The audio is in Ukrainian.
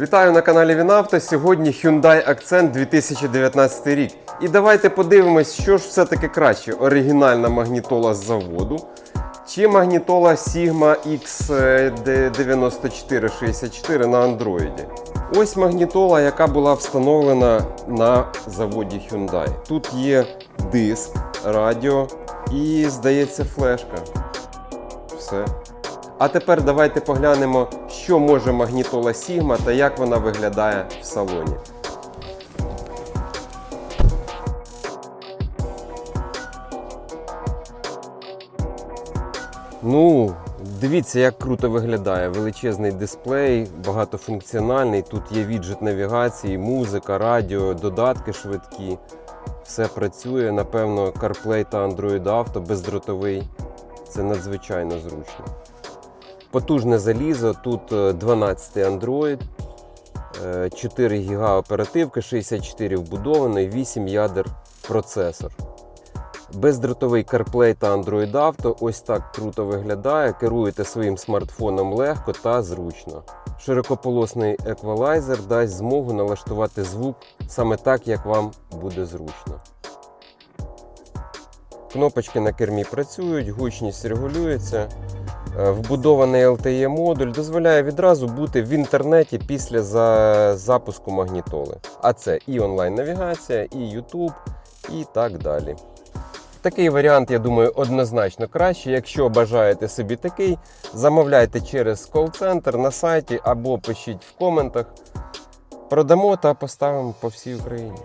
Вітаю на каналі Вінавто. Сьогодні Hyundai Accent 2019 рік. І давайте подивимось, що ж все-таки краще: оригінальна магнітола з заводу чи магнітола Sigma X9464 на Android. Ось магнітола, яка була встановлена на заводі Hyundai. Тут є диск, радіо і, здається, флешка. Все. А тепер давайте поглянемо, що може магнітола Sigma та як вона виглядає в салоні. Ну, дивіться, як круто виглядає. Величезний дисплей, багатофункціональний. Тут є віджит навігації, музика, радіо, додатки швидкі. Все працює. Напевно, CarPlay та Android Auto бездротовий. Це надзвичайно зручно. Потужне залізо, тут е, 12 Android, е, 4 ГБ оперативки, 64 вбудованої, 8 ядер процесор. Бездротовий CarPlay та Android Auto ось так круто виглядає. Керуєте своїм смартфоном легко та зручно. Широкополосний еквалайзер дасть змогу налаштувати звук саме так, як вам буде зручно. Кнопочки на кермі працюють, гучність регулюється. Е, Вбудований LTE модуль дозволяє відразу бути в інтернеті після за- запуску магнітоли. А це і онлайн-навігація, і YouTube, і так далі. Такий варіант, я думаю, однозначно краще. Якщо бажаєте собі такий, замовляйте через кол-центр на сайті або пишіть в коментах. Продамо та поставимо по всій Україні.